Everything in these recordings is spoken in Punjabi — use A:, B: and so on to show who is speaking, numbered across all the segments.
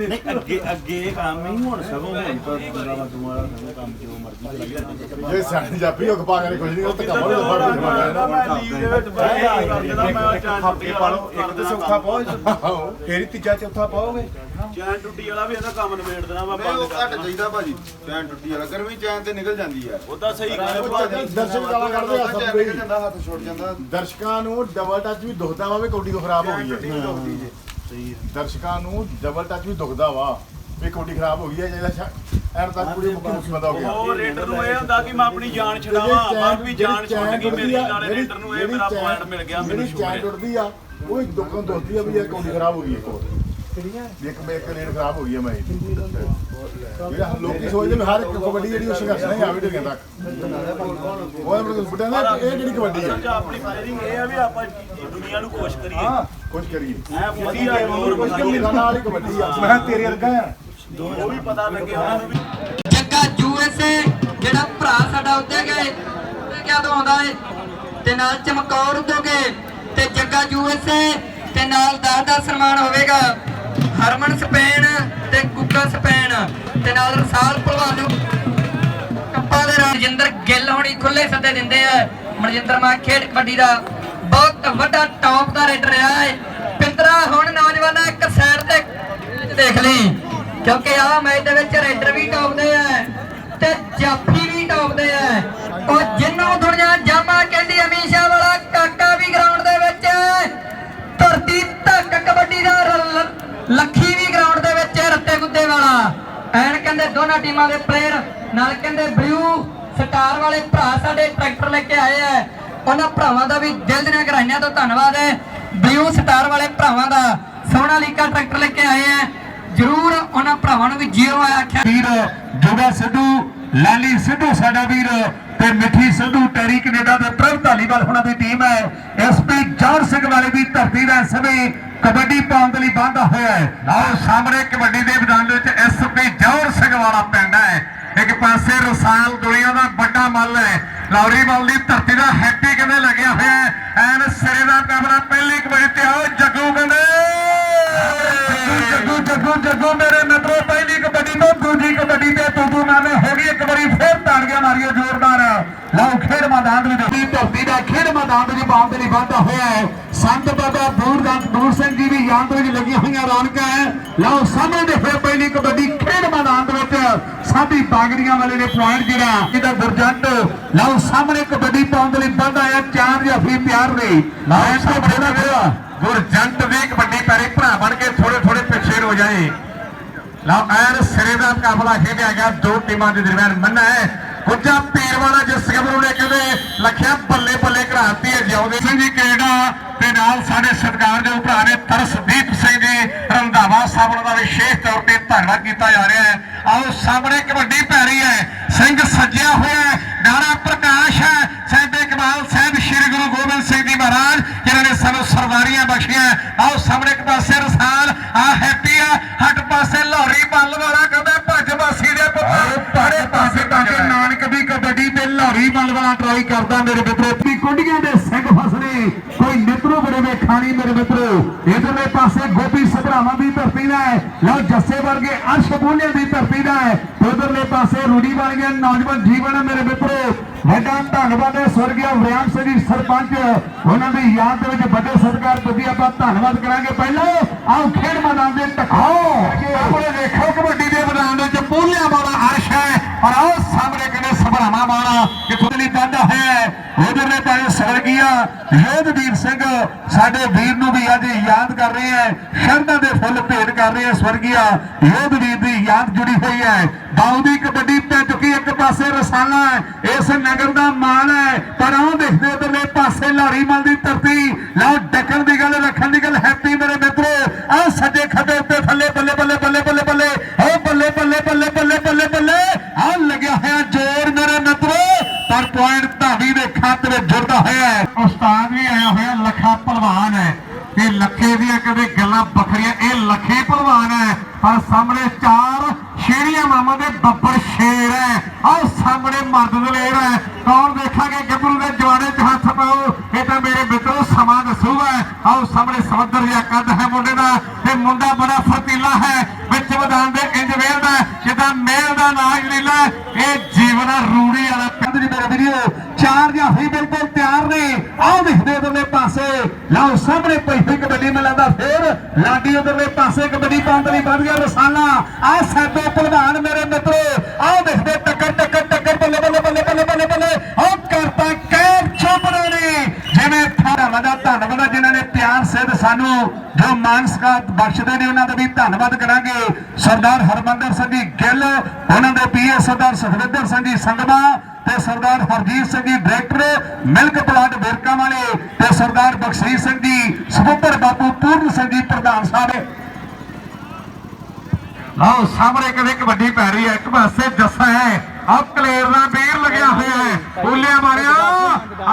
A: ਨਹੀਂ ਅੱਗੇ ਅੱਗੇ ਕੰਮ ਹੀ ਹੁਣ ਸਗੋਂ ਹੁਣ ਤਾਂ ਦੁਆਰਾ ਦੁਆਰਾ ਕੰਮ ਜੋ ਮਰਜ਼ੀ ਜਾਂਦੇ
B: ਜੇ ਸਿਆਣੀ ਜਾਪੀ ਉਹ ਪਾ ਕੇ ਕੁਝ ਨਹੀਂ ਉਹ ਤਾਂ ਕੰਮ ਨੂੰ। ਫੜ ਕੇ
A: ਕਰ
C: ਇੱਕ ਤੇ ਸੌਖਾ ਪਾਓ ਫੇਰ ਹੀ ਤੀਜਾ ਚੌਥਾ ਪਾਓਗੇ।
A: ਚਾਰ ਟੁੱਟੀ ਵਾਲਾ ਵੀ ਇਹਦਾ ਕੰਮ ਨਿਬੇੜ ਦੇਣਾ ਮੈਂ
D: ਨਹੀਂ ਉਹ
A: ਬੰਦ
D: ਘੱਟ
A: ਕਰ
D: ਚਾਹੀਦਾ ਭਾਜੀ ਚੈਨ ਟੁੱਟੀ ਵਾਲਾ ਗਰਮੀ ਚੈਨ ਤੇ ਨਿਕਲ ਜਾਂਦੀ ਆ।
A: ਉਹਦਾ ਸਹੀ ਗੱਲ ਭਾਜੀ।
B: ਦਰਸ਼ਕ ਗਾਲਾਂ ਕੱਢਦੇ ਆ ਸਭ
D: ਚੈਨ
B: ਦੇ
D: ਨਿਕਲ ਜਾਂਦਾ ਹੱਥ ਛੁੱਟ ਜਾਂਦਾ।
B: ਦਰਸ਼ਕਾਂ ਨੂੰ ਡਬਲ ਟੱਚ ਵੀ ਦੁਖਦਾ ਵਾ ਵੀ ਕੌਡੀ ਕੋ ਖਰਾਬ ਹੋ
D: ਚੈਨ
B: ਗਈ
D: ਟੁੱਟੀ
B: ਹੈ
A: ਸਹੀ
B: ਦਰਸ਼ਕਾਂ ਨੂੰ ਡਬਲ ਟੱਚ ਵੀ ਦੁਖਦਾ ਵਾ ਵੀ ਕੌਡੀ ਖਰਾਬ ਹੋ ਗਈ ਹੈ ਜਿਹੜਾ ਐਰ ਤੱਕ ਪੂਰੀ ਮੁੱਕੀ ਬੰਦਾ ਹੋ ਗਿਆ।
A: ਉਹ ਰੇਡਰ ਨੂੰ ਇਹ ਹੁੰਦਾ ਕਿ ਮੈਂ ਆਪਣੀ ਜਾਨ ਛਡਾਵਾਂ ਬਾਅਦ ਵੀ ਜਾਨ ਛੁੱਟ ਗਈ ਮੇਰੀ ਨਾਲੇ ਰੇਡਰ ਨੂੰ ਇਹ ਮੇਰਾ ਪੁਆਇੰਟ ਮਿਲ ਗਿਆ ਮੈਨੂੰ
B: ਚੈਨ
A: ਸ਼ੁਕਰ ਹੈ
B: ਟੁੱਟਦੀ ਆ ਉਹ ਇੱਕ ਦੁੱਖੋਂ ਦੋਸਤੀ ਆ ਵੀ ਇਹ ਕੌਡੀ ਖਰਾਬ ਹੋ ਗਈ ਇੱਕ ਹੋਰ। ਇੱਕ ਮੇਕ ਰੇਡ ਖਰਾਬ ਹੋ ਗਈ ਹੈ ਮੈਂ ਜਿਹੜਾ ਲੋਕੀ ਸੋਚਦੇ ਨੇ ਹਰ ਇੱਕ ਕਬੱਡੀ ਜਿਹੜੀ ਉਹ ਸੰਘਰਸ਼ ਨਹੀਂ ਆਵੇ ਢਿੱਗਾਂ ਤੱਕ। ਉਹ ਆਪਣੇ ਬੁੱਢਿਆਂ ਦਾ ਇਹ ਜਿਹੜੀ ਕਬੱਡੀ ਆ।
A: ਆਪਣੀ ਫਾਇਰਿੰਗ ਇਹ ਆ ਵੀ ਆਪਾਂ ਦੁਨੀਆ ਨੂੰ ਖੁਸ਼ ਕਰੀਏ।
B: ਹਾਂ ਕੁਝ ਕਰੀਏ।
A: ਐ ਵਧੀਆ ਹੋਰ
B: ਕੁਝ ਕਰੀਏ ਨਾਲ ਹੀ ਕਬੱਡੀ ਆ।
C: ਮੈਂ ਤੇਰੇ ਵਰਗਾ ਆ।
A: ਉਹ ਵੀ ਪਤਾ ਲੱਗੇ ਉਹਨਾਂ ਨੂੰ ਵੀ।
E: ਜੱਗਾ ਯੂਐਸਏ ਜਿਹੜਾ ਭਰਾ ਸਾਡਾ ਉੱਤੇ ਗਏ ਤੇ ਕਿਦੋਂ ਆਉਂਦਾ ਏ? ਤੇ ਨਾਲ ਚਮਕੌਰ ਉੱਤੇ ਗਏ। ਤੇ ਜੱਗਾ ਯੂਐਸਏ ਤੇ ਨਾਲ ਦਾਸ ਦਾ ਸਨਮਾਨ ਹੋਵੇਗਾ। ਹਰਮਨ ਸਪੇਨ ਤੇ ਕੁੱਕਾ ਸਪੇਨ। ਤੇ ਨਾਲ ਰਸਾਲ ਭਲਵਾਨ। ਨੂੰ ਕੱਪਾ ਦੇ ਰਜਿੰਦਰ ਗਿੱਲ ਹੋਣੀ ਖੁੱਲੇ ਸੱਦੇ ਦਿੰਦੇ ਆ। ਮਨਜਿੰਦਰ ਮਾ ਖੇਡ ਕਬੱਡੀ ਦਾ। ਬਹੁਤ ਵੱਡਾ ਟੌਪ ਦਾ ਰੇਡਰ ਰਿਹਾ ਹੈ ਪਿੰਦਰਾ ਹੁਣ ਨੌਜਵਾਨਾਂ ਇੱਕ ਸਾਈਡ ਤੇ ਦੇਖ ਲਈ। ਕਿਉਂਕਿ ਆਹ ਮੈਚ ਦੇ ਵਿੱਚ ਰੇਡਰ ਵੀ ਟੌਪ ਦੇ ਆ ਤੇ ਜਾਫੀ ਵੀ ਟੌਪ ਦੇ ਆ। ਉਹ ਜਿੰਨੂੰ ਦੁਨੀਆ ਜਾਮਾ ਕਹਿੰਦੀ ਅਮੀਸ਼ਾ ਵਾਲਾ ਕਾਕਾ ਵੀ ਗਰਾਊਂਡ ਦੇ ਵਿੱਚ ਧਰਤੀ ਧੱਕ ਕਬੱਡੀ ਦਾ ਲੱਖੀ ਵੀ ਗਰਾਊਂਡ ਦੇ ਵਿੱਚ ਹੈ, ਰੱਤੇ ਗੁੱਦੇ ਵਾਲਾ। ਐਨ ਕਹਿੰਦੇ ਦੋਨਾਂ ਟੀਮਾਂ ਦੇ ਪਲੇਅਰ ਨਾਲ ਕਹਿੰਦੇ ਬਲੂ ਸਟਾਰ ਵਾਲੇ ਭਰਾ ਸਾਡੇ ਟਰੈਕਟਰ ਲੈ ਕੇ ਆਏ ਆ। ਉਹਨਾਂ ਭਰਾਵਾਂ ਦਾ ਵੀ ਦਿਲ ਦੀਆਂ ਗਹਿਰਾਈਆਂ ਤੋਂ ਧੰਨਵਾਦ ਹੈ। ਬਲੂ ਸਟਾਰ ਵਾਲੇ ਭਰਾਵਾਂ ਦਾ ਸੋਨਾਲੀਕਾ ਟਰੈਕਟਰ ਲੈ ਕੇ ਆਏ ਆ ਜਰੂਰ ਉਹਨਾਂ ਭਰਾਵਾਂ ਨੂੰ ਵੀ ਜੀਓ ਆਖਿਆ।
F: ਵੀਰ ਜੋਗਾ ਸਿੱਧੂ, ਲਾਲੀ ਸਿੱਧੂ ਸਾਡਾ ਵੀਰ ਤੇ ਮਿੱਠੀ ਸਿੱਧੂ ਟੈਰੀ ਕੈਨੇਡਾ ਦੇ ਪ੍ਰਭ ਧਾਲੀਵਾਲ ਹੁਣਾਂ ਦੀ ਟੀਮ ਹੈ। ਐਸਪੀ ਜੌਰ ਸਿੰਘ ਵਾਲੇ ਦੀ ਧਰਤੀ ਦਾ ਸਮੇਂ ਕਬੱਡੀ ਪਾਉਣ ਦੇ ਲਈ ਵਾਧਾ ਹੋਇਆ ਹੈ। ਆਓ ਸਾਹਮਣੇ ਕਬੱਡੀ ਦੇ ਮੈਦਾਨ ਦੇ ਵਿੱਚ ਐਸਪੀ ਜੌਰ ਸਿੰਘ ਵਾਲਾ ਪਿੰਡ ਹੈ। ਇੱਕ ਪਾਸੇ ਰਸਾਲ ਦੁਨੀਆ ਦਾ ਵੱਡਾ ਮੱਲ ਹੈ। ਲੌਰੀ ਮੱਲ ਦੀ ਧਰਤੀ ਦਾ ਹੈਪੀ ਕਹਿੰਦੇ ਲੱਗਿਆ ਹੋਇਆ ਹੈ? ਐਨ ਸਿਰੇ ਦਾ ਕਮਰਾ ਪਹਿਲੀ ਕਬੱਡੀ ਤੇ ਆਓ, ਜੱਗੂ ਕਹਿੰਦੇ। ਜੱਗੂ ਜੱਗੂ ਜੱਗੂ ਮੇਰੇ ਮਿੱਤਰੋ, ਪਹਿਲੀ ਕਬੱਡੀ ਤੋਂ ਦੂਜੀ ਕਬੱਡੀ ਤੇ ਤੂੰ ਨਾਮੇ ਹੋ ਗਈ ਇੱਕ ਵਾਰੀ ਫੇਰ ਤਾੜੀਆਂ ਮਾਰੀਓ ਜ਼ੋਰਦਾਰ। ਲਓ, ਖੇਡ ਮੈਦਾਨ ਦੇ ਵਿੱਚ। ਧਰਤੀ ਦਾ ਖੇਡ ਮੈਦਾਨ ਦੇ ਵਿੱਚ ਬਾਹਰ ਦੇ ਲਈ ਵਾਧਾ ਹੋਇਆ ਹੈ। ਸੰਤ ਬਾਬਾ ਦੂਰਦਾਸ ਦੂਰ ਸਿੰਘ ਜੀ ਦੀ ਯਾਦ ਵਿੱਚ ਲੱਗੀਆਂ ਹੋਈਆਂ ਰੌਣਕਾਂ ਹੈ। ਲਓ, ਸਾਹਮਣੇ ਦੇਖੋ ਪਹਿਲੀ ਕਬੱਡੀ ਖੇਡ ਮੈਦਾਨ ਦੇ ਵਿੱਚ। ਸਾਡੀ ਬਾਗੜੀਆਂ ਵਾਲੇ ਨੇ ਪੁਆਇੰਟ ਜਿਹੜਾ ਜਿਹਦਾ ਗੁਰਜੰਟ ਲਓ ਸਾਹਮਣੇ ਕਬੱਡੀ ਪਾਉਣ ਦੇ ਲਈ ਵਾਧਾ ਹੈ ਚਾਰ ਜਾਫੀ ਪਿਆਰ ਨੇ। ਲਓ ਤੋਂ ਬੜਾ ਖੇੜਾ ਗੁਰਜੰਟ ਵੀ ਕਬੱਡੀ ਪੈਰੇ ਭਰਾ ਬਣ ਕੇ ਥੋੜੇ ਥੋੜੇ ਪਿੱਛੇ ਹੋ ਜਾਏ। ਲਓ ਐਨ ਸਿਰੇ ਦਾ ਮੁਕਾਬਲਾ ਖੇਡਿਆ ਗਿਆ ਦੋ ਟੀਮਾਂ ਦੇ ਦਰਮਿਆਨ ਮੰਨਾ ਹੈ। ਗੁੱਜਾ ਪੀਰ ਵਾਲਾ ਜਿਸ ਗੱਭਰੂ ਨੇ ਕਹਿੰਦੇ ਲਖਿਆ ਬੱਲੇ ਬੱਲੇ ਘਰਾਤੀ ਹੈ ਜਿਉਂਦੇ ਸਿੰਘ ਜੀ ਕੈਨੇਡਾ ਤੇ ਨਾਲ ਸਾਡੇ ਸਤਿਕਾਰਯੋਗ ਭਰਾ ਨੇ ਤਰਸਦੀਪ ਸਿੰਘ ਜੀ ਰੰਧਾਵਾ ਸਾਹਿਬ ਉਹਨਾਂ ਦਾ ਵਿਸ਼ੇਸ਼ ਤੌਰ ਤੇ ਧੰਨਵਾਦ ਕੀਤਾ ਜਾ ਰਿਹਾ ਹੈ। ਆਓ ਸਾਹਮਣੇ ਕਬੱਡੀ ਪੈ ਰਹੀ ਹੈ ਸਿੰਘ ਸੱਜਿਆ ਹੋਇਆ ਹੈ ਨਾਰਾ ਪ੍ਰਕਾਸ਼ ਹੈ ਸਾਹਿਬੇ ਕਮਾਲ ਸਾਹਿਬ ਸ੍ਰੀ ਗੁਰੂ ਗੋਬਿੰਦ ਸਿੰਘ ਜੀ ਮਹਾਰਾਜ ਜਿਨ੍ਹਾਂ ਨੇ ਸਾਨੂੰ ਸਰਦਾਰੀਆਂ ਬਖਸ਼ੀਆਂ ਆਓ ਸਾਹਮਣੇ ਇੱਕ ਪਾਸੇ ਰਸਾਲ ਆ ਹੈਪੀ ਆ ਹੱਟ ਪਾਸੇ ਲਾਹੌਰੀ ਬੱਲ ਵਾਲਾ ਕਹਿੰਦਾ ਭੱਜ ਬਾਸੀ ਦੇ ਪੁੱਤਰ ਪਰੇ ਪਾਸੇ ਤਾਂ ਕਿ ਨਾਨਕ ਦੀ ਕਬੱਡੀ ਤੇ ਲਾਹੌਰੀ ਬੱਲ ਵਾਲਾ ਟਰਾਈ ਕਰਦਾ ਮੇਰੇ ਮਿੱਤਰੋ। ਕੁੰਡੀਆਂ ਦੇ ਸਿੰਘ ਮਿੱਤਰੋ ਬੜੇ ਵੇਖਾਣੀ ਮੇਰੇ ਮਿੱਤਰੋ ਇਧਰਲੇ ਪਾਸੇ ਗੋਪੀ ਸਭਰਾਵਾਂ ਦੀ ਧਰਤੀ ਦਾ ਹੈ ਲਓ ਜੱਸੇ ਵਰਗੇ ਅਰਸ਼ ਬੋਲਿਆਂ ਦੀ ਧਰਤੀ ਦਾ ਹੈ ਉਧਰਲੇ ਪਾਸੇ ਰੂੜੀ ਬਣ ਗਿਆ ਨੌਜਵਾਨ ਜੀਵਨ ਹੈ ਮੇਰੇ ਮਿੱਤਰੋ ਵੱਡਾ ਧੰਨਵਾਦ ਹੈ ਸਵਰਗੀਆ ਵਿਰਿਆਮ ਸਿੰਘ ਜੀ ਸਰਪੰਚ ਉਹਨਾਂ ਦੀ ਯਾਦ ਦੇ ਵਿੱਚ ਵੱਡੇ ਸਤਿਕਾਰ ਪ੍ਰਤੀ ਆਪਾਂ ਧੰਨਵਾਦ ਕਰਾਂਗੇ ਪਹਿਲਾਂ ਆਓ ਖੇਡ ਮੈਦਾਨ ਦੇ ਟਕਾਓ ਆਪਣੇ ਦੇਖੋ ਕਬੱਡੀ ਦੇ ਮੈਦਾਨ ਦੇ ਵਿੱਚ ਪੋਲਿਆਂ ਵਾਲਾ ਅਰਸ਼ ਹੈ ਔਰ ਆਓ ਸਾਹਮਣੇ ਕਹਿੰਦੇ ਸਭਰਾਵਾਂ ਵਾਲਾ ਕਿਥੋਂ ਲਈ ਵਾਧਾ ਹੈ ਉਧਰਲੇ ਪਾਸੇ ਸਵਰਗੀਆ ਯੋਧਵੀਰ ਸਿੰਘ ਸਾਡੇ ਵੀਰ ਨੂੰ ਵੀ ਅੱਜ ਯਾਦ ਕਰ ਰਹੇ ਹੈ, ਸ਼ਰਧਾ ਦੇ ਫੁੱਲ ਭੇਟ ਕਰ ਰਹੇ ਹੈ ਸਵਰਗੀਆ ਯੋਧਵੀਰ ਦੀ ਯਾਦ ਜੁੜੀ ਹੋਈ ਹੈ। ਬਾਉ ਦੀ ਕਬੱਡੀ ਪੈ ਚੁੱਕੀ ਇੱਕ ਪਾਸੇ ਰਸਾਲਾ ਹੈ, ਇਸ ਨਗਰ ਦਾ ਮਾਣ ਹੈ, ਪਰ ਆਓ ਦੇਖਦੇ ਉਧਰਲੇ ਪਾਸੇ ਲਾਰੀ ਮਲ ਦੀ ਧਰਤੀ ਲਓ ਡੱਕਣ ਦੀ ਗੱਲ ਰੱਖਣ ਦੀ ਗੱਲ ਹੈਪੀ ਮੇਰੇ ਮਿੱਤਰੋ ਆਹ ਸੱਜੇ ਖੱਬੇ ਉੱਤੇ ਥੱਲੇ ਬੱਲੇ ਬੱਲੇ ਬੱਲੇ ਬੱਲੇ ਬੱਲੇ ਓ ਬੱਲੇ ਬੱਲੇ ਬੱਲੇ ਬੱਲੇ ਬੱਲੇ ਬੱਲੇ ਆਹ ਲੱਗਿਆ ਹੋਇਆ ਜ਼ੋਰ ਮੇਰੇ ਮਿੱਤਰੋ ਪਰ ਪੁਆਇੰਟ ਧਾਵੀ ਦੇ ਖਾਤੇ ਵਿੱਚ ਜੁੜਦਾ ਹੋਇਆ ਹੈ ਉਸਤਾਦ ਵੀ ਆਇਆ ਹੋਇਆ ਲੱਖਾ ਪਹਿਲਵਾਨ ਹੈ ਇਹ ਲੱਖੇ ਦੀਆਂ ਕਦੇ ਗੱਲਾਂ ਵੱਖਰੀਆਂ ਇਹ ਲੱਖੇ ਪਹਿਲਵਾਨ ਹੈ ਪਰ ਸਾਹਮਣੇ ਚਾਰ ਸ਼ੇਰੀਆਂ ਮਾਮਾ ਦੇ ਬੱਬਰ ਸ਼ੇਰ ਹੈ। ਆਹ ਸਾਹਮਣੇ ਮਰਦ ਦਲੇਰ ਹੈ। ਕੌਣ ਦੇਖਾਂਗੇ? ਗੱਭਰੂ ਦੇ ਜਵਾੜੇ 'ਚ ਹੱਥ ਪਾਓ। ਇਹ ਤਾਂ ਮੇਰੇ ਮਿੱਤਰੋ, ਸਮਾਂ ਦੱਸੂਗਾ। ਆਓ ਸਾਹਮਣੇ ਸਮੁੰਦਰ ਜਿਹਾ ਕੱਦ ਹੈ ਮੁੰਡੇ ਦਾ ਤੇ ਮੁੰਡਾ ਬੜਾ ਫਰਤੀਲਾ ਹੈ। ਵਿੱਚ ਮੈਦਾਨ ਦੇ ਇੰਜ ਵੇਲਦਾ ਜਿੱਦਾਂ ਮੇਲ ਦਾ ਨਾਜ ਲੀਲਾ ਇਹ ਜੀਵਨ ਰੂੜੀ ਵਾਲਾ ਪਿੰਡ ਜੀ ਮੇਰੇ ਵੀਡੀਓ ਚਾਰ ਜਾਫੀ ਬਿਲਕੁਲ ਤਿਆਰ ਨੇ। ਆਹ ਦਿਖਦੇ ਲਓ ਸਾਹਮਣੇ ਪਈ ਕਬੱਡੀ ਮੈਂ ਫੇਰ ਲਾਡੀ ਉਧਰਲੇ ਪਾਸੇ ਕਬੱਡੀ ਪਾਉਣ ਲਈ ਵੱਧ ਗਿਆ ਰਸਾਲਾ। ਆਹ ਸੈਦੋ ਪ੍ਰਧਾਨ ਮੇਰੇ ਮਿੱਤਰੋ ਆਹ ਦਿਖਦੇ ਟੱਕਰ ਟੱਕਰ ਟੱਕਰ ਬੱਲੇ ਬੱਲੇ ਬੱਲੇ ਬੱਲੇ ਬੱਲੇ ਬੱਲੇ। ਆਹ ਕਰਤਾ ਕਹਿਰ ਚੋਪੜੇ ਨੇ। ਜਿਵੇਂ ਧੰਨਵਾਦ ਆ, ਧੰਨਵਾਦ ਆ ਜਿਨ੍ਹਾਂ ਨੇ ਪਿਆਰ ਸਿੱਧ ਸਾਨੂੰ ਜੋ ਮਾਨ ਬਖਸ਼ਦੇ ਨੇ ਉਹਨਾਂ ਦਾ ਵੀ ਧੰਨਵਾਦ ਕਰਾਂਗੇ। ਸਰਦਾਰ ਹਰਮੰਦਰ ਸਿੰਘ ਜੀ ਗਿੱਲ ਉਹਨਾਂ ਦੇ ਪੀਏ ਸਰਦਾਰ ਸੁਖਵਿੰਦਰ ਸਿੰਘ ਜੀ ਸੰਗਮਾ ਤੇ ਸਰਦਾਰ Harjeet Singh ji director milk plant Verka ਵਾਲੇ ਤੇ ਸਰਦਾਰ ਬਖਸ਼ੀਸ਼ ਸਿੰਘ ਜੀ, ਸਪੁੱਤਰ ਬਾਪੂ ਪੂਰਨ ਸਿੰਘ ਜੀ ਪ੍ਰਧਾਨ ਸਾਹਿਬ ਲਓ, ਸਾਹਮਣੇ ਕਦੇ ਕਬੱਡੀ ਪੈ ਰਹੀ ਹੈ ਇੱਕ ਪਾਸੇ ਜੱਸਾ ਹੈ। ਆਹ ਕਲੇਰ ਦਾ ਵੀਰ ਲੱਗਿਆ ਹੋਇਆ ਹੈ। ਬੋਲਿਆ ਮਾਰਿਆ,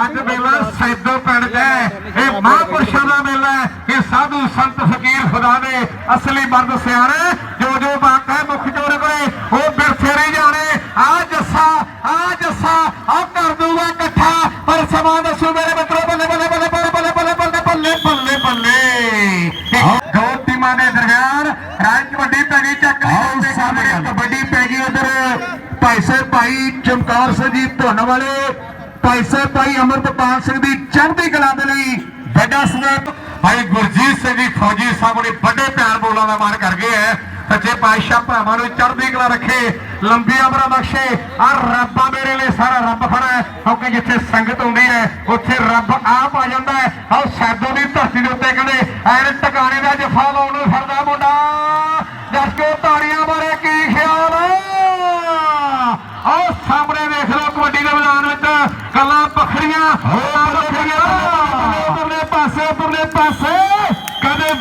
F: ਅੱਜ ਮੇਲਾ ਸੈਦੋ ਪਿੰਡ ਦਾ ਇਹ ਮਹਾਂਪੁਰਸ਼ਾਂ ਦਾ ਮੇਲਾ ਹੈ ਇਹ ਸਾਧੂ ਸੰਤ ਫਕੀਰ ਖੁਦਾ ਦੇ ਅਸਲੀ ਮਰਦ ਸਿਆਣੇ, ਜੋ ਜੋ ਬਾਤ ਮੁਖ ਦਰਮਿਆਨ ਰਾਜ ਕਬੱਡੀ ਪੈ ਗਈ ਚੱਕ ਲਈ ਸਾਹਮਣੇ ਕਬੱਡੀ ਪੈ ਗਈ ਉਧਰ ਭਾਈ ਸਾਹਿਬ ਭਾਈ ਚਮਕੌਰ ਸਿੰਘ ਜੀ ਧੁੰਨ ਵਾਲੇ। ਭਾਈ ਸਾਹਿਬ ਭਾਈ ਅਮਰਪਾਲ ਸਿੰਘ ਦੀ ਚੜ੍ਹਦੀ ਕਲਾ ਦੇ ਲਈ ਵੱਡਾ ਸਨੇਹ ਭਾਈ ਗੁਰਜੀਤ ਸਿੰਘ ਜੀ ਫੌਜੀ ਸਾਹਿਬ ਨੇ ਵੱਡੇ ਪਿਆਰ ਬੋਲਾਂ ਦਾ ਮਾਣ ਕਰ ਗਏ ਹੈ ਸੱਚੇ ਪਾਤਸ਼ਾਹ ਭਰਾਵਾਂ ਨੂੰ ਚੜ੍ਹਦੀ ਕਲਾ ਰੱਖੇ। ਲੰਬੀ ਉਮਰਾਂ ਬਖਸ਼ੇ। ਆ ਰੱਬਾ ਮੇਰੇ ਲਈ ਸਾਰਾ ਰੱਬ ਖੜਾ ਹੈ ਕਿਉਂਕਿ ਜਿੱਥੇ ਸੰਗਤ ਹੁੰਦੀ ਹੈ ਉੱਥੇ ਰੱਬ ਆਪ ਆ ਜਾਂਦਾ ਹੈ ਆਹ ਸੈਦੋ ਦੀ ਧਰਤੀ ਦੇ ਉੱਤੇ ਕਹਿੰਦੇ ਐਨ ਟਿਕਾਣੇ ਦਾ ਜਫਾ ਲਾਉਣ ਨੂੰ ਫਿਰਦਾ ਮੁੰਡਾ ਜਸ ਕੋ ਤਾੜੀਆਂ ਬਾਰੇ ਕੀ ਖਿਆਲ ਆਹ ਸਾਹਮਣੇ ਦੇਖ ਲਓ ਕਬੱਡੀ ਦੇ ਮੈਦਾਨ ਵਿੱਚ ਗੱਲਾਂ ਪਖੜੀਆਂ ਗੱਲਾਂ ਪਖੜੀਆਂ ਉਪਰਲੇ ਪਾਸੇ ਉਪਰਲੇ ਪਾਸੇ ਕਦੇ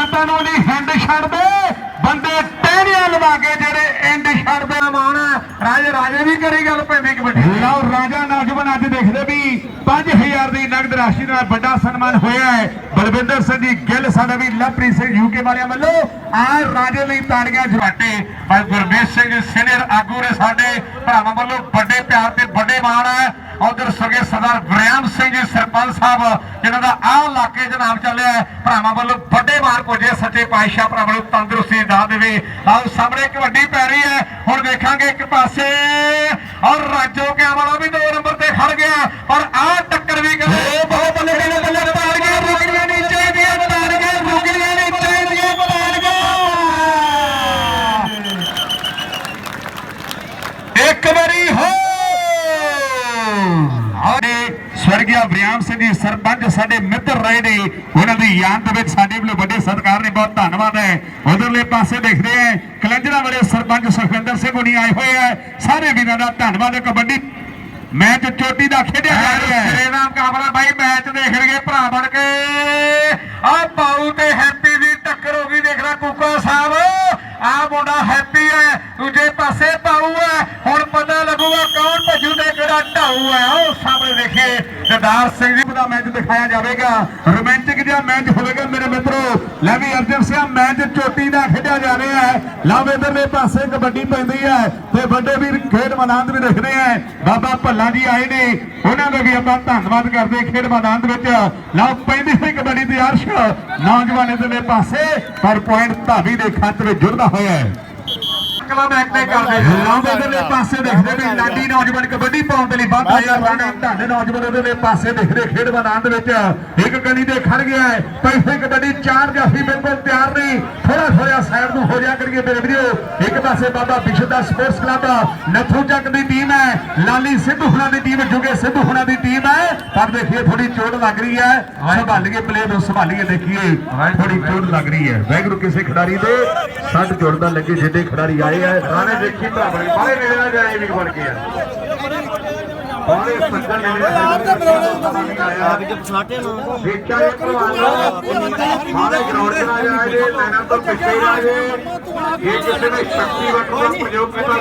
F: ਵੇਖ ਕੇ ਨੂੰ ਨਹੀਂ ਹਿੰਡ ਛੱਡਦੇ ਬੰਦੇ ਟਹਿਣੀਆਂ ਲਵਾ ਕੇ ਜਿਹੜੇ ਇੰਡ ਛੱਡਦੇ ਮਾਣ, ਰਾਜੇ ਰਾਜੇ ਵੀ ਕਰੀ ਗੱਲ ਪੈਂਦੀ ਕਬੱਡੀ ਲਓ, ਰਾਜਾ ਨੌਜਵਾਨ ਅੱਜ ਦੇਖਦੇ ਵੀ 5000 ਦੀ ਨਗਦ ਰਾਸ਼ੀ ਨਾਲ ਵੱਡਾ ਸਨਮਾਨ ਹੋਇਆ ਹੈ। ਬਲਵਿੰਦਰ ਸਿੰਘ ਜੀ ਗਿੱਲ ਸਾਡਾ ਵੀ ਲਵਪ੍ਰੀਤ ਸਿੰਘ ਯੂਕੇ ਵਾਲਿਆਂ ਵੱਲੋਂ ਆ ਰਾਜੇ ਲਈ ਤਾੜੀਆਂ ਜਵਾਟੇ। ਪਰ ਗੁਰਮੇਸ਼ ਸਿੰਘ ਸੀਨੀਅਰ ਆਗੂ ਨੇ ਸਾਡੇ ਭਰਾਵਾਂ ਵੱਲੋਂ ਵੱਡੇ ਪਿਆਰ ਤੇ ਵੱਡੇ ਮਾਣ ਹੈ। ਉਧਰ ਸਗੇ ਸਰਦਾਰ ਵਰਿਆਮ ਸਿੰਘ ਜੀ, ਸਰਪੰਚ ਸਾਹਿਬ, ਜਿਨ੍ਹਾਂ ਦਾ ਆਹ ਇਲਾਕੇ ਜਨਾਬ ਚੱਲਿਆ ਭਰਾਵਾਂ ਵੱਲੋਂ ਵੱਡੇ ਮਾਰ ਪੁੱਜੇ, ਸੱਚੇ ਪਾਤਸ਼ਾਹ ਭਰਾਵਾਂ ਨੂੰ ਤੰਦਰੁਸਤੀ ਦਾ ਦੇਵੇ। ਆਹ ਸਾਹਮਣੇ ਕਬੱਡੀ ਪੈ ਰਹੀ ਹੈ, ਹੁਣ ਦੇਖਾਂਗੇ ਇੱਕ ਪਾਸੇ। ਔਰ ਰਾਜੋ ਕਿਆ ਵਾਲਾ ਵੀ ਦੋ ਨੰਬਰ ਤੇ ਖੜ ਗਿਆ, ਪਰ ਆਹ ਟੱਕਰ ਵੀ ਕਰੇ ਬਹੁਤ ਬੱਲੇ ਬੱਲੇ ਬੱਲੇ ਤਾੜ ਗਿਆ ਰੁਕਣੀਆਂ ਨਹੀਂ ਚਾਹੀਦੀਆਂ ਤਾੜ ਗਿਆ ਰੁਕਣੀਆਂ ਨਹੀਂ ਚਾਹੀਦੀਆਂ ਤਾੜ ਗਿਆ ਇੱਕ ਵਾਰੀ ਹੋ ਆਰੇ ਸਵਰਗਿਆ ਵਿਆਮ ਸਿੰਘ ਜੀ ਸਰਪੰਚ ਸਾਡੇ ਮਿੱਤਰ ਰਹੇ ਨੇ। ਉਹਨਾਂ ਦੀ ਯਾਦ ਦੇ ਵਿੱਚ ਸਾਡੇ ਵੱਲੋਂ ਵੱਡੇ ਸਤਿਕਾਰ ਨੇ, ਬਹੁਤ ਧੰਨਵਾਦ ਹੈ। ਉਧਰਲੇ ਪਾਸੇ ਦੇਖਦੇ ਆ ਕਲੰਜਰਾ ਵਾਲੇ ਸਰਪੰਚ ਸੁਖਵਿੰਦਰ ਸਿੰਘ ਹੁਣੀ ਆਏ ਹੋਏ ਆ। ਸਾਰੇ ਵੀਰਾਂ ਦਾ ਧੰਨਵਾਦ ਹੈ ਕਬੱਡੀ ਮੈਚ ਚੋਟੀ ਦਾ ਖੇਡਿਆ ਜਾ ਰਿਹਾ ਹੈ। ਸਿਰੇ ਦਾ ਮੁਕਾਬਲਾ ਬਾਈ, ਮੈਚ ਦੇਖ ਲਈਏ ਭਰਾ ਬਣ ਕੇ। ਆ ਪਾਉ ਤੇ ਹੈਪੀ ਦੀ ਟੱਕਰ ਹੋ ਗਈ, ਦੇਖ ਲੈ ਕੁੱਕਾ ਸਾਹਿਬ। ਆ ਮੁੰਡਾ ਹੈਪੀ ਹੈ, ਦੂਜੇ ਪਾਸੇ ਪਾਉ ਹੈ। ਹੁਣ ਪਤਾ ਲੱਗੂਗਾ ਕੌਣ ਭੱਜੂ ਤੇ ਕਿਹੜਾ ਢਾਊ ਹੈ। ਉਹ ਸਾਹਮਣੇ ਦੇਖੀਏ ਸਰਦਾਰ ਸਿੰਘ ਜੀ ਦਾ ਮੈਚ ਦਿਖਾਇਆ ਜਾਵੇਗਾ। ਰੋਮਾਂਟਿਕ ਜਿਹਾ ਮੈਚ ਹੋਵੇਗਾ ਮੇਰੇ ਮਿੱਤਰੋ। ਲੈ ਵੀ ਅਰਜਨ ਸਿੰਘ ਮੈਚ ਚੋਟੀ ਦਾ ਖੇਡਿਆ ਜਾ ਰਿਹਾ ਹੈ। ਲਵ ਇਧਰਲੇ ਪਾਸੇ ਕਬੱਡੀ ਪੈਂਦੀ ਹੈ ਤੇ ਵੱਡੇ ਵੀਰ ਖੇਡ ਮੈਦਾਨ ਵੀ ਦੇਖਦੇ ਆ ਬਾਬਾ ਭੱਲਾ ਜੀ ਆਏ ਨੇ। ਉਹਨਾਂ ਦਾ ਵੀ ਆਪਾਂ ਧੰਨਵਾਦ ਕਰਦੇ ਖੇਡ ਮੈਦਾਨ ਦੇ ਵਿੱਚ। ਲਓ ਪੈਂਦੀ ਹੋਈ ਕਬੱਡੀ ਤੇ ਅਰਸ਼। ਨੌਜਵਾਨ ਇਧਰਲੇ ਪਾਸੇ, ਪਰ ਪੁਆਇੰਟ ਧਾਵੀ ਦੇ ਖਾਤੇ ਵਿੱਚ ਜੁੜਦਾ হয় ਹੈ ਕਲਮ ਐਕਟੇ ਕਰਦੇ ਲਾਉਂਦੇ ਦੇ ਪਾਸੇ ਦੇਖਦੇ ਵੀ ਲਾਡੀ ਨੌਜਵਾਨ ਕਬੱਡੀ ਪਾਉਣ ਦੇ ਲਈ ਵੱਧ ਆਇਆ ਰਾਣਾ। ਢਾਡੇ ਨੌਜਵਾਨ ਦੇ ਪਾਸੇ ਦੇਖਦੇ ਖੇਡ ਮੈਦਾਨ ਦੇ ਵਿੱਚ। ਇੱਕ ਗਲੀ ਦੇ ਖੜ ਗਿਆ ਹੈ। ਪੈਸੇ ਕਬੱਡੀ ਚਾਰ ਜਾਫੀ ਬਿਲਕੁਲ ਤਿਆਰ ਨਹੀਂ। ਥੋੜਾ ਥੋੜਾ ਸਾਈਡ ਨੂੰ ਹੋ ਜਾ ਕਰੀਏ ਮੇਰੇ ਵੀਰੋ। ਇੱਕ ਪਾਸੇ ਬਾਬਾ ਵਿਸ਼ਵ ਦਾ ਸਪੋਰਟਸ ਕਲੱਬ ਨੱਥੂ ਚੱਕ ਦੀ ਟੀਮ ਹੈ। ਲਾਲੀ ਸਿੱਧੂ ਹੁਣਾਂ ਦੀ ਟੀਮ ਜੁਗੇ ਸਿੱਧੂ ਹੁਣਾਂ ਦੀ ਟੀਮ ਹੈ। ਪਰ ਦੇਖੀਏ ਥੋੜੀ ਚੋਟ ਲੱਗ ਰਹੀ ਹੈ। ਸੰਭਾਲੀਏ ਪਲੇ ਨੂੰ ਸੰਭਾਲੀਏ ਦੇਖੀਏ। ਥੋੜੀ ਚੋਟ ਲੱਗ ਰਹੀ ਹੈ। ਵੈਗਰੂ ਕਿਸੇ ਖਿਡਾਰੀ ਦੇ ਸੱਟ ਜੁੜਦਾ ਲੱਗੇ ਜਿੱਡੇ ਖਿਡਾਰੀ ਆਏ ਰਹੀ ਹੈ
C: ਸਾਰੇ ਦੇਖੀ ਭਾਵਣੀ ਬਾਹਰੇ ਨੇੜੇ ਨਾਲ ਜਾਏ ਵੀ ਬਣ ਗਿਆ ਬਾਹਰੇ ਸੰਗਣ ਨੇੜੇ ਨਾਲ ਆਪ ਕੇ ਪਛਾਟੇ ਨਾ ਵੇਖਿਆ ਇਹ ਪ੍ਰਵਾਨ ਸਾਰੇ ਗਰਾਉਂਡ ਨਾਲ ਆਏ ਨੇ ਮੈਨਾਂ ਤੋਂ ਪਿੱਛੇ ਆ ਗਏ ਇਹ ਕਿਸੇ ਨੇ ਸ਼ਕਤੀ ਵਰਤ ਦਾ ਪ੍ਰਯੋਗ ਕੀਤਾ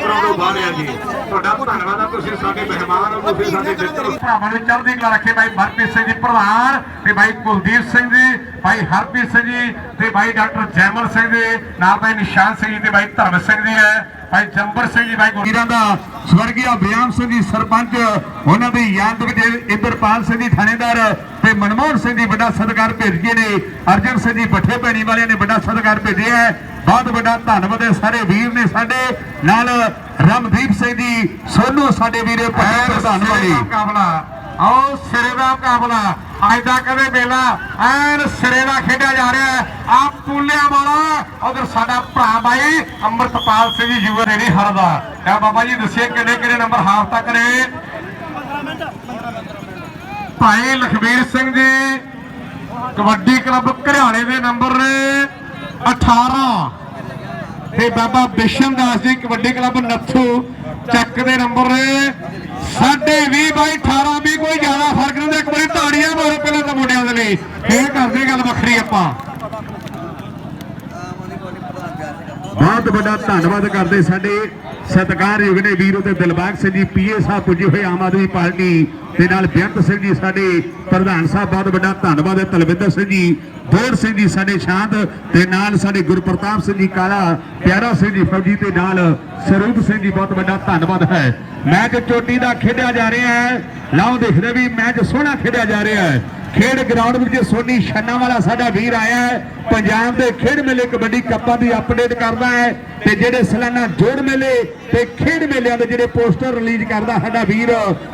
C: ਆ ਜੀ। ਤੁਹਾਡਾ ਧੰਨਵਾਦ ਆ ਤੁਸੀਂ ਸਾਡੇ ਮਹਿਮਾਨ ਹੋ ਤੁਸੀਂ ਸਾਡੇ ਮਿੱਤਰ ਹੋ।
F: ਭਰਾਵਾਂ ਨੂੰ ਚੜ੍ਹਦੀ ਕਲਾ ਰੱਖੇ ਭਾਈ ਮਨਪ੍ਰੀਤ ਸਿੰਘ ਜੀ ਪ੍ਰਧਾਨ ਤੇ ਭਾਈ ਕੁਲਦੀਪ ਸਿੰਘ ਜੀ ਭਾਈ ਹਰਪ੍ਰੀਤ ਸਿੰਘ ਜੀ ਤੇ ਭਾਈ ਡਾਕਟਰ ਜੈਮਲ ਸਿੰਘ ਜੀ ਨਾਲ ਭਾਈ ਨਿਸ਼ਾਨ ਸਿੰਘ ਜੀ ਤੇ ਭਾਈ ਧਰਮ ਸਿੰਘ ਜੀ ਹੈ। ਭਾਈ ਜੰਬਰ ਸਿੰਘ ਜੀ ਭਾਈ ਗੁਰੀਰਾਂ ਦਾ ਸਵਰਗੀਆ ਬਿਆਮ ਸਿੰਘ ਜੀ ਸਰਪੰਚ ਉਹਨਾਂ ਦੀ ਯਾਦ ਵਿੱਚ ਇੰਦਰਪਾਲ ਸਿੰਘ ਜੀ ਥਾਣੇਦਾਰ ਤੇ ਮਨਮੋਹਨ ਸਿੰਘ ਜੀ ਵੱਡਾ ਸਤਿਕਾਰ ਭੇਜ ਗਏ ਨੇ। ਅਰਜਨ ਸਿੰਘ ਜੀ ਪੱਠੇ ਪੈਣੀ ਵਾਲਿਆਂ ਨੇ ਵੱਡਾ ਸਤਿਕਾਰ ਭੇਜਿਆ ਹੈ। ਬਹੁਤ ਵੱਡਾ ਧੰਨਵਾਦ ਹੈ। ਸਾਰੇ ਵੀਰ ਨੇ ਸਾਡੇ ਨਾਲ ਰਮਦੀਪ ਸਿੰਘ ਜੀ ਸੋਨੂ ਸਾਡੇ ਵੀਰੇ ਪੱਠੇ ਪ੍ਰਧਾਨ ਵਾਲੇ ਮੁਕਾਬਲਾ ਆਓ ਸਿਰੇ ਦਾ ਮੁਕਾਬਲਾ ਅੱਜ ਦਾ ਕਦੇ ਮੇਲਾ? ਐਨ ਸਿਰੇ ਦਾ ਖੇਡਿਆ ਜਾ ਰਿਹਾ ਹੈ। ਆ ਪੁੱਲਿਆਂ ਵਾਲਾ ਉਧਰ ਸਾਡਾ ਭਰਾ ਬਾਈ ਅੰਮ੍ਰਿਤਪਾਲ ਸਿੰਘ ਜੀ ਯੂਵਰ ਰੇੜੀ ਹਰਦਾ ਆ ਬਾਬਾ ਜੀ ਦੱਸਿਏ ਕਿੰਨੇ ਕਿੰਨੇ ਨੰਬਰ ਹਾਫ ਤੱਕ ਨੇ? ਭਾਈ ਲਖਵੀਰ ਸਿੰਘ ਜੀ ਕਬੱਡੀ ਕਲੱਬ ਘਰਿਆਲੇ ਦੇ ਨੰਬਰ ਨੇ 18 ਤੇ ਬਾਬਾ ਬਿਸ਼ਨ ਦਾਸ ਜੀ ਕਬੱਡੀ ਕਲੱਬ ਨੱਥੂ ਚੱਕ ਦੇ ਨੰਬਰ ਨੇ। ਸਾਢੇ 20 ਬਾਈ 18 ਵੀ ਕੋਈ ਜ਼ਿਆਦਾ ਫ਼ਰਕ ਨਹੀਂ ਇੱਕ ਵਾਰੀ ਤਾੜੀਆਂ ਮਾਰੋ ਪਹਿਲਾਂ ਤਾਂ ਮੁੰਡਿਆਂ ਦੇ ਲਈ। ਫੇਰ ਕਰਦੇ ਗੱਲ ਵੱਖਰੀ ਆਪਾਂ। ਬਹੁਤ ਵੱਡਾ ਧੰਨਵਾਦ ਕਰਦੇ ਸਾਡੇ ਸਤਿਕਾਰਯੋਗ ਨੇ ਵੀਰੋ ਤੇ ਦਿਲਬਾਗ ਸਿੰਘ ਜੀ, ਪੀਏ ਸਾਹਿਬ ਪੁੱਜੇ ਹੋਏ ਆਮ ਆਦਮੀ ਪਾਰਟੀ ਤੇ ਨਾਲ ਬੇਅੰਤ ਸਿੰਘ ਜੀ, ਸਾਡੇ ਪ੍ਰਧਾਨ ਸਾਹਿਬ ਬਹੁਤ ਵੱਡਾ ਧੰਨਵਾਦ ਹੈ, ਤਲਵਿੰਦਰ ਸਿੰਘ ਜੀ ਬੋਰ ਸਿੰਘ ਜੀ ਸਾਡੇ ਸ਼ਾਂਤ ਤੇ ਨਾਲ ਸਾਡੇ ਗੁਰਪ੍ਰਤਾਪ ਸਿੰਘ ਜੀ, ਕਾਲਾ ਪਿਆਰਾ ਸਿੰਘ ਜੀ, ਫੌਜੀ ਤੇ ਨਾਲ ਸਰੂਪ ਸਿੰਘ ਜੀ, ਬਹੁਤ ਵੱਡਾ ਧੰਨਵਾਦ ਹੈ। ਮੈਚ ਚੋਟੀ ਦਾ ਖੇਡਿਆ ਜਾ ਰਿਹਾ ਹੈ, ਲਾਓ ਦੇਖਦੇ ਵੀ ਮੈਚ ਸੋਹਣਾ ਖੇਡਿਆ ਜਾ ਰਿਹਾ ਹੈ। ਖੇਡ ਗਰਾਊਂਡ ਵਿੱਚ ਸੋਨੀ ਛੰਨਾ ਵਾਲਾ ਸਾਡਾ ਵੀਰ ਆਇਆ ਹੈ। ਪੰਜਾਬ ਦੇ ਖੇਡ ਮੇਲੇ ਕਬੱਡੀ ਕੱਪਾਂ ਦੀ ਅਪਡੇਟ ਕਰਦਾ ਹੈ ਤੇ ਜਿਹੜੇ ਸਾਲਾਨਾ ਜੋੜ ਮੇਲੇ ਤੇ ਖੇਡ ਮੇਲਿਆਂ ਦੇ ਜਿਹੜੇ ਪੋਸਟਰ ਰਿਲੀਜ਼ ਕਰਦਾ ਸਾਡਾ ਵੀਰ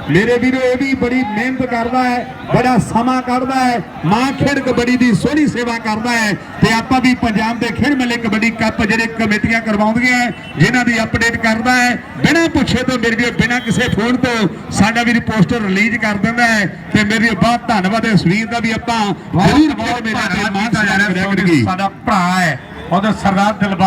F: ਮੇਰੇ ਵੀਰੋ ਇਹ ਵੀ ਬੜੀ ਮਿਹਨਤ ਕਰਦਾ ਹੈ ਬੜਾ ਸਮਾਂ ਕੱਢਦਾ ਹੈ ਮਾਂ ਖੇਡ ਕਬੱਡੀ ਦੀ ਸੋਹਣੀ ਸੇਵਾ ਕਰਦਾ ਹੈ ਤੇ ਆਪਾਂ ਵੀ ਪੰਜਾਬ ਦੇ ਖੇਡ ਮੇਲੇ ਕਬੱਡੀ ਕੱਪ ਜਿਹੜੇ ਕਮੇਟੀਆਂ ਕਰਵਾਉਂਦੀਆਂ ਹੈ, ਜਿਨ੍ਹਾਂ ਦੀ ਅਪਡੇਟ ਕਰਦਾ ਹੈ। ਬਿਨਾਂ ਪੁੱਛੇ ਤੋਂ ਮੇਰੇ ਵੀਰੋ ਬਿਨਾਂ ਕਿਸੇ ਫੋਨ ਤੋਂ ਸਾਡਾ ਵੀਰ ਪੋਸਟਰ ਰਿਲੀਜ਼ ਕਰ ਦਿੰਦਾ ਹੈ ਤੇ ਮੇਰੇ ਬਹੁਤ ਧੰਨਵਾਦ ਹੈ ਇਸ ਵੀਰ ਦਾ ਵੀ ਆਪਾਂ ਜ਼ਰੂਰ ਖੇਡ ਮੇਲੇ ਤੇ ਮਾਨ
G: ਸਾਡਾ ਭਰਾ ਹੈ ਉਹਦਾ ਸਰਦਾਰ ਦਿਲਬਾਗ